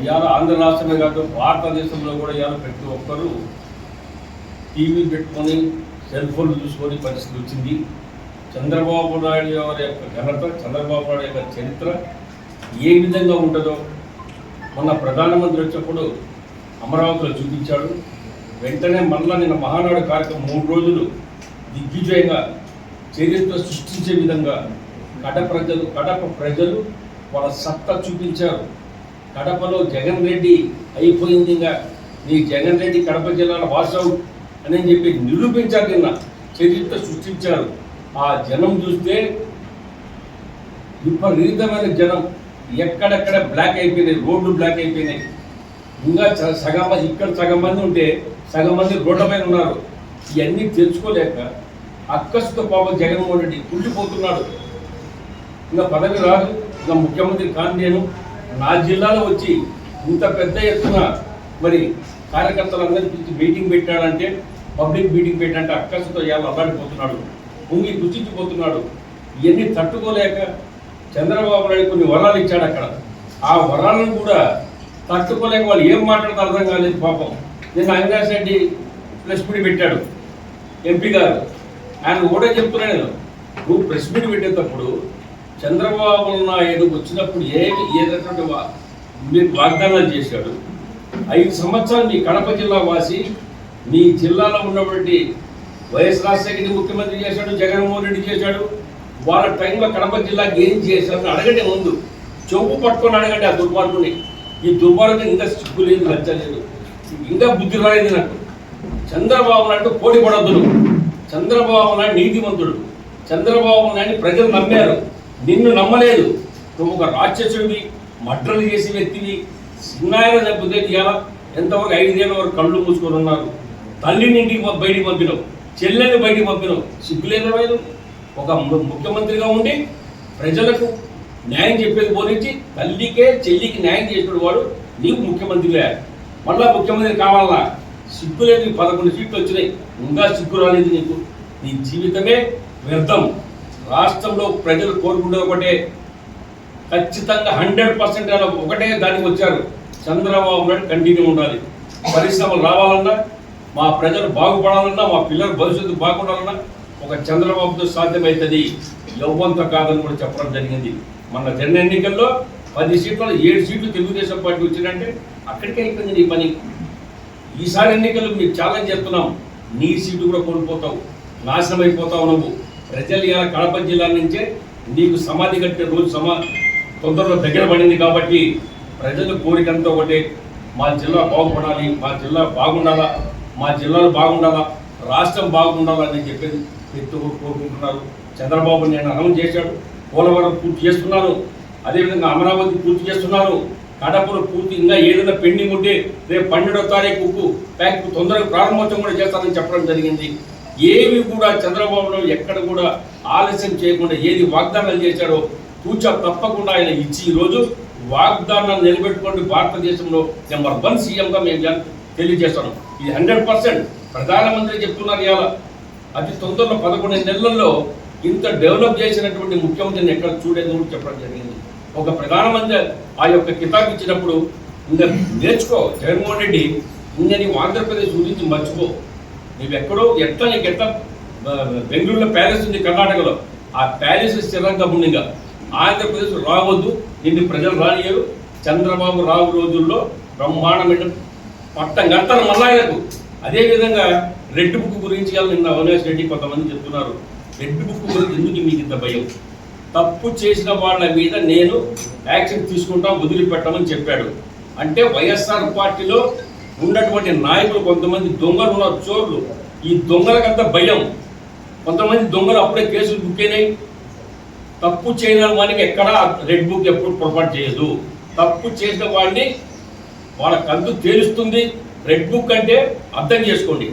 ఇవాళ ఆంధ్ర రాష్ట్రమే కాదు భారతదేశంలో కూడా ఇవాళ ప్రతి ఒక్కరూ టీవీ పెట్టుకొని సెల్ ఫోన్లు చూసుకొని పరిస్థితి వచ్చింది. చంద్రబాబు నాయుడు గారి యొక్క ఘనత చంద్రబాబు నాయుడు యొక్క చరిత్ర ఏ విధంగా ఉంటుందో మొన్న ప్రధానమంత్రి వచ్చినప్పుడు అమరావతిలో చూపించాడు. వెంటనే మళ్ళా నిన్న మహానాడు కార్యక్రమం మూడు రోజులు దిగ్విజయంగా చరిత్ర సృష్టించే విధంగా కడప ప్రజలు కడప ప్రజలు వాళ్ళ సత్తా చూపించారు. కడపలో జగన్ రెడ్డి అయిపోయింది ఇంకా. నీ జగన్ రెడ్డి కడప జిల్లాలో వాసవు అని చెప్పి నిరూపించారు నిన్న చరిత్ర సృష్టించారు. ఆ జనం చూస్తే విపరీతమైన జనం. ఎక్కడెక్కడ బ్లాక్ అయిపోయినాయి రోడ్లు బ్లాక్ అయిపోయినాయి. ఇంకా సగం మంది ఇక్కడ సగం మంది ఉంటే సగం మంది రోడ్ల పైన ఉన్నారు. ఇవన్నీ తెలుసుకోలేక అక్కసుతో పాపం జగన్మోహన్ రెడ్డి కుళ్ళిపోతున్నాడు. ఇంకా పదవి రాదు. ఇంకా ముఖ్యమంత్రి కాను నేను నా జిల్లాలో వచ్చి ఇంత పెద్ద ఎత్తున మరి కార్యకర్తలందరికీ పిలిచి మీటింగ్ పెట్టాడంటే పబ్లిక్ మీటింగ్ పెట్టాడంటే అక్కసుతో ఇవాళ అల్లాడిపోతున్నాడు? పొంగి గుర్తించిపోతున్నాడు ఇవన్నీ తట్టుకోలేక చంద్రబాబు నాయుడు కొన్ని వరాలు ఇచ్చాడు అక్కడ. ఆ వరాలను కూడా తట్టుకోలేక వాళ్ళు ఏం మాట్లాడితే అర్థం కాలేదు పాపం. నేను అవినాష్ రెడ్డి ప్రెస్ మీట్ పెట్టాడు. ఎంపీ గారు. ఆయన కూడా చెప్తున్నాను నువ్వు ప్రెస్ మీట్ పెట్టేటప్పుడు చంద్రబాబు నాయుడు వచ్చినప్పుడు ఏ ఏదైనటువంటి వా- వాగ్దానాలు చేశాడు? ఐదు సంవత్సరాలు మీ కడప జిల్లా వాసి మీ జిల్లాలో ఉన్నటువంటి వైఎస్ రాజశేఖర ముఖ్యమంత్రి చేశాడు జగన్మోహన్ రెడ్డి చేశాడు. వాళ్ళ టైంలో కడప జిల్లాకి ఏం చేశాడు అడగండి ముందు. చెవు పట్టుకొని అడగండి ఆ దుర్మార్గుని. ఈ దుర్మార్గం ఇంకా సిగ్గు లేదు లజ్జ లేదు. ఇంకా బుద్ధి రాలేదు నాకు. చంద్రబాబు నాయుడు పోటీ పడద్దు చంద్రబాబు నాయుడు నీతిమంతుడు. చంద్రబాబు నాయుడు ప్రజలు నమ్మారు. నిన్ను నమ్మలేదు. నువ్వు ఒక రాక్షసుడివి మడ్రలు చేసే వ్యక్తివి. సిన్నాయన చంపితే ఇవాళ ఎంతవరకు ఐదేళ్ళ వరకు కళ్ళు మూసుకొని ఉన్నారు? తల్లిని ఇంటికి బయటికి పంపినావు. చెల్లెని బయటికి పంపినావు. సిగ్గులేదమైన ఒక ముఖ్యమంత్రిగా ఉండి ప్రజలకు న్యాయం చెప్పేది పోనించి తల్లికే చెల్లికి న్యాయం చేసిన వాడు నీవు ముఖ్యమంత్రివే మళ్ళా ముఖ్యమంత్రి కావాలా? సిగ్గులేదు పదకొండు సీట్లు వచ్చినాయి. ఇంకా సిగ్గు రాలేదు నీకు. నీ జీవితమే వ్యర్థం. రాష్ట్రంలో ప్రజలు కోరుకుంటే ఒకటే. ఖచ్చితంగా హండ్రెడ్ పర్సెంట్ ఒకటే దానికి వచ్చారు. చంద్రబాబు నాయుడు కంటిన్యూ ఉండాలి. పరిశ్రమలు రావాలన్నా మా ప్రజలు బాగుపడాలన్నా మా పిల్లల భవిష్యత్తు బాగుండాలన్నా ఒక చంద్రబాబుతో సాధ్యమవుతుంది యవ్వంతో కాదని కూడా చెప్పడం జరిగింది. మన జన ఎన్నికల్లో పది సీట్లలో ఏడు సీట్లు తెలుగుదేశం పార్టీ వచ్చిందంటే అక్కడికే అయిపోయింది నీ పని. ఈసారి ఎన్నికలు మీకు ఛాలెంజ్ చేస్తున్నాం. నీ సీటు కూడా కోల్పోతావు. నాశనం అయిపోతావు నువ్వు. ప్రజలు ఇలా కడప జిల్లా నుంచే నీకు సమాధి కట్టే రోజు సమా తొందరలో దగ్గర పడింది కాబట్టి ప్రజల కోరికంతా ఒకటే. మా జిల్లా బాగుపడాలి మా జిల్లా బాగుండాలా మా జిల్లాలు బాగుండాలా రాష్ట్రం బాగుండాలా అని చెప్పేది ఎత్తు కోరుకుంటున్నారు. చంద్రబాబు నేను అనౌన్స్ చేశాడు పోలవరం పూర్తి చేస్తున్నాను అదేవిధంగా అమరావతి పూర్తి చేస్తున్నాను కడపలో పూర్తి ఇంకా ఏదైనా పెండింగ్ ఉంటే రేపు పన్నెండో తారీఖుకు ఫ్యాక్టరీ తొందరగా ప్రారంభోత్సవం కూడా చేస్తానని చెప్పడం జరిగింది. ఏవి కూడా చంద్రబాబు నాయుడు ఎక్కడ కూడా ఆలస్యం చేయకుండా ఏది వాగ్దానాలు చేశాడో తూచా తప్పకుండా ఆయన ఇచ్చి ఈరోజు వాగ్దానాన్ని నిలబెట్టుకోండి భారతదేశంలో నెంబర్ వన్ సీఎంగా మేము తెలియజేస్తాను తెలియజేస్తున్నాం. ఇది హండ్రెడ్ పర్సెంట్. ప్రధానమంత్రి చెప్తున్నారు ఇవాళ. అతి తొందరలో పదకొండు నెలల్లో ఇంత డెవలప్ చేసినటువంటి ముఖ్యమంత్రిని ఎక్కడ చూడేది కూడా చెప్పడం జరిగింది. ఒక ప్రధానమంత్రి ఆ యొక్క కితాబ్ ఇచ్చినప్పుడు ఇంకా నేర్చుకో జగన్మోహన్ రెడ్డి ఇంకా నీవు ఆంధ్రప్రదేశ్ గురించి మర్చిపో. నువ్వు ఎక్కడో ఎట్లా నీకు ఎట్లా బెంగళూరులో ప్యాలెస్ ఉంది కర్ణాటకలో. ఆ ప్యాలెస్ స్థిరంగా ఉండిగా ఆంధ్రప్రదేశ్ రావద్దు నిన్ను ప్రజలు రానియరు చంద్రబాబు రావు రోజుల్లో బ్రహ్మాండమైన పట్టం గంటలు మల్లాయకు అదేవిధంగా రెడ్ బుక్ గురించి నిన్న అవినాష్ రెడ్డి కొంతమంది చెప్తున్నారు. రెడ్ బుక్ గురించి ఎందుకు మీకు ఇంత భయం? తప్పు చేసిన వాళ్ళ మీద నేను యాక్షన్ తీసుకుంటాం వదిలిపెట్టమని చెప్పాడు. అంటే వైఎస్ఆర్ పార్టీలో ఉన్నటువంటి నాయకులు కొంతమంది దొంగలు ఉన్నారు చోర్లు ఈ దొంగలకంతా భయం. కొంతమంది దొంగలు అప్పుడే కేసులు బుక్ అయినాయి. తప్పు చేయని వాడికి ఎక్కడా రెడ్ బుక్ ఎప్పుడు పొరపాటు చేయదు. తప్పు చేసిన వాడిని వాళ్ళ కంతు తేలుస్తుంది. రెడ్ బుక్ అంటే అర్థం చేసుకోండి.